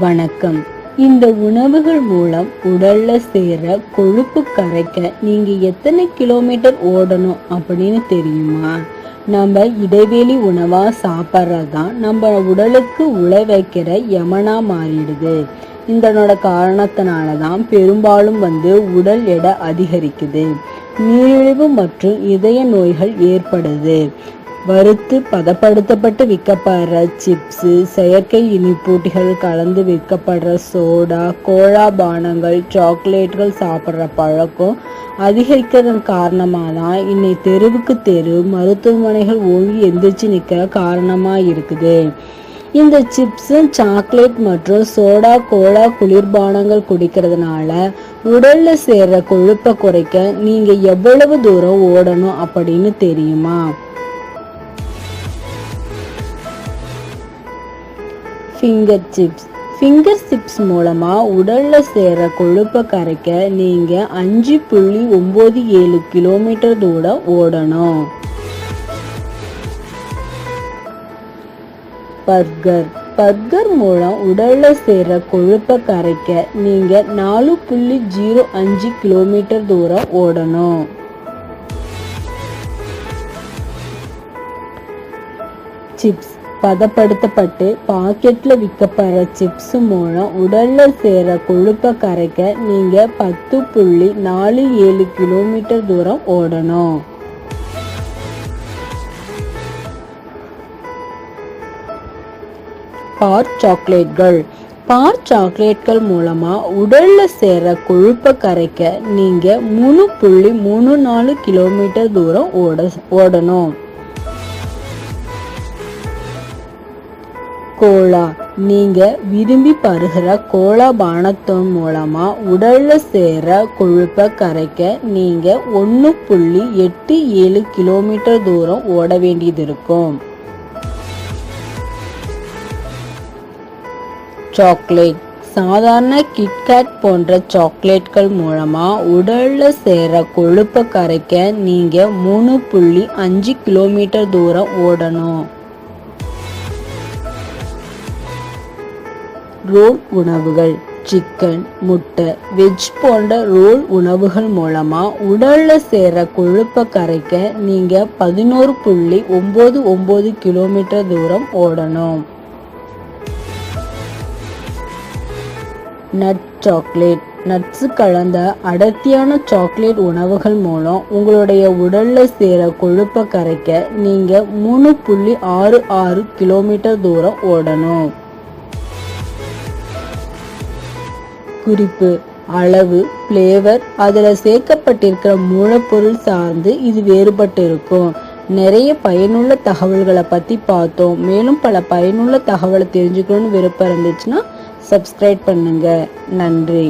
வணக்கம். இந்த உணவுகள் மூலம் உடல்ல சேர கொழுப்பு கரைக்க நீங்க எத்தனை கிலோமீட்டர் ஓடணும் அப்படின்னு தெரியுமா? நம்ம இடைவெளி உணவா சாப்பிட்றதான் நம்ம உடலுக்கு உழ வைக்கிற யமனா மாறிடுது. இதனோட காரணத்தினால தான் பெரும்பாலும் வந்து உடல் எடை அதிகரிக்குது. நீரிழிவு மற்றும் இதய நோய்கள் ஏற்படுது. வறுத்து பதப்படுத்தப்பட்டு விற்கப்படுற சிப்ஸு செயற்கை இனிப்பூட்டிகள் கலந்து விற்கப்படுற சோடா கோழா பானங்கள் சாக்லேட்கள் சாப்பிட்ற பழக்கம் அதிகரிக்கிறதன் காரணமாக தான் இன்னை தெருவுக்கு தெரு மருத்துவமனைகள் ஓங்கி எந்திரிச்சு நிற்கிற காரணமாக இருக்குது. இந்த சிப்ஸு சாக்லேட் மற்றும் சோடா கோலா குளிர்பானங்கள் குடிக்கிறதுனால உடலில் சேர்ற கொழுப்பை குறைக்க நீங்கள் எவ்வளவு தூரம் ஓடணும் அப்படின்னு தெரியுமா? ஃபிங்கர் சிப்ஸ் ஃபிங்கர் சிப்ஸ் மூலமாக உடலில் சேர கொழுப்பை கரைக்க நீங்கள் அஞ்சு புள்ளி ஒம்பது ஏழு கிலோமீட்டர் தூரம் ஓடணும். பர்கர் பர்கர் மூலம் உடலில் சேர கொழுப்பை கரைக்க நீங்கள் நாலு புள்ளி ஜீரோ அஞ்சு கிலோமீட்டர் தூரம் ஓடணும். சிப்ஸ் பதப்படுத்தப்பட்டு பாக்கெட்டில் விற்கப்படுற சிப்ஸ் மூலம் உடலில் சேர கொழுப்பை கரைக்க நீங்கள் பத்து புள்ளி நாலு ஏழு கிலோமீட்டர் தூரம் ஓடணும். பார் சாக்லேட்கள் பார் சாக்லேட்கள் மூலமாக உடலில் சேர கொழுப்பை கரைக்க நீங்கள் மூணு புள்ளி மூணு நாலு கிலோமீட்டர் தூரம் ஓட ஓடணும். கோலா. நீங்க விரும்பி பருகிற கோலா பானத்தின் மூலமா உடல்ல சேர கொழுப்பை கரைக்க நீங்க ஒன்று புள்ளி எட்டு ஏழு கிலோமீட்டர் தூரம் ஓட வேண்டியது இருக்கும். சாக்லேட். சாதாரண கிட்கேட் போன்ற சாக்லேட்கள் மூலமா உடல்ல சேர கொழுப்பை கரைக்க நீங்க மூணு புள்ளி அஞ்சு கிலோமீட்டர் தூரம் ஓடணும். ரோல் உணவுகள். சிக்கன் முட்டை வெஜ் போன்ற ரோல் உணவுகள் மூலமா உடல்ல சேர கொழுப்பை கரைக்க நீங்க பதினோரு புள்ளி ஒன்பது ஒன்பது கிலோமீட்டர் தூரம் ஓடணும். நட் சாக்லேட் நட்ஸு கலந்த அடர்த்தியான சாக்லேட் உணவுகள் மூலம் உங்களுடைய உடல்ல சேர கொழுப்பை கரைக்க நீங்க மூணு புள்ளி ஆறு ஆறு கிலோமீட்டர் தூரம் ஓடணும். குறிப்பு அளவு ஃப்ளேவர் அதில் சேர்க்கப்பட்டிருக்கிற மூலப்பொருள் சார்ந்து இது வேறுபட்டு இருக்கும் நிறைய பயனுள்ள தகவல்களை பற்றி பார்த்தோம். மேலும் பல பயனுள்ள தகவலை தெரிஞ்சுக்கணும்னு விருப்பம் இருந்துச்சுன்னா சப்ஸ்கிரைப் பண்ணுங்கள் நன்றி.